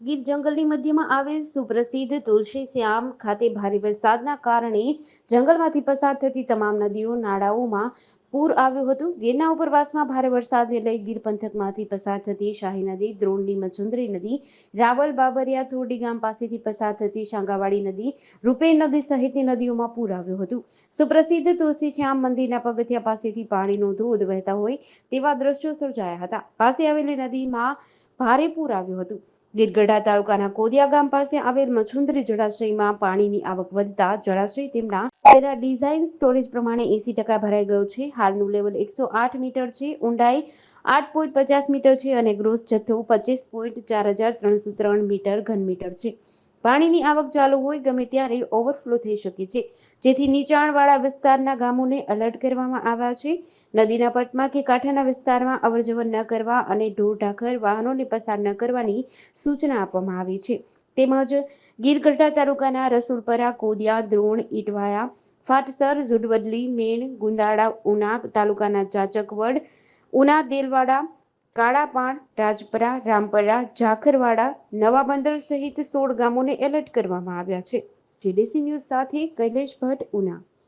ગીર જંગલની મધ્યમાં આવેલ સુપ્રસિદ્ધ તુલસી શ્યામ ખાતે ભારે વરસાદના કારણે જંગલમાંથી પસાર થતી તમામ નદીઓ, નાળાઓમાં પૂર આવ્યું હતું. ગીરના ઉપરવાસમાં ભારે વરસાદને લઈ ગીર પંથકમાંથી પસાર થતી શાહી નદી, દ્રોણની મચુંદરી નદી, રાવલ બાબરિયા થોરડી ગામ પાસેથી પસાર થતી શાંગાવાડી નદી, રૂપેણ નદી સહિતની નદીઓમાં પૂર આવ્યું હતું. સુપ્રસિદ્ધ તુલસી શ્યામ મંદિરના પગથિયા પાસેથી પાણીનો ધોધ વહેતા હોય તેવા દ્રશ્યો સર્જાયા હતા. પાસે આવેલી નદીમાં ભારે પૂર આવ્યું હતું. ગીરગઢડા તાલુકાના કોદિયા ગામ પાસે આવેલ મછુંદરી જળાશયમાં પાણીની આવક વધતા જળાશય તેમના તેના ડિઝાઇન સ્ટોરેજ પ્રમાણે એસી ટકા ભરાઈ ગયો છે. હાલનું લેવલ એકસો આઠ મીટર છે. ઊંડાઈ આઠ પોઈન્ટ પચાસ મીટર છે અને ગ્રોસ જથ્થો પચીસ પોઈન્ટ ચાર હજાર ત્રણસો ત્રણ મીટર ઘન મીટર છે. પાણીની આવક ચાલુ હોય ગમે ત્યારે ઓવરફ્લો થઈ શકે છે. જેથી નીચાણવાળા વિસ્તારના ગામોને એલર્ટ કરવામાં આવ્યા છે. નદીના પટમાં કે કાંઠાના વિસ્તારમાં અવરજવર ન કરવા અને ઢોર ઢાખર વાહનોને પસાર ન કરવાની સૂચના આપવામાં આવી છે. તેમજ ગીરગઢડા તાલુકાના રસુલપરા, કોદિયા, દ્રોણ, ઈટવાયા, ફાટસર ઝુડવડલી મેણ, ગુંદાળા ઉના તાલુકાના ચાચકવડ, ઉના, દેલવાડા કાળાપાણ, રાજપરા, રામપરા, ઝાખરવાડા, નવા બંદર સહિત સોળ ગામોને એલર્ટ કરવામાં આવ્યા છે. જીડીસી ન્યૂઝ સાથે કૈલેશ ભટ્ટ, ઉના.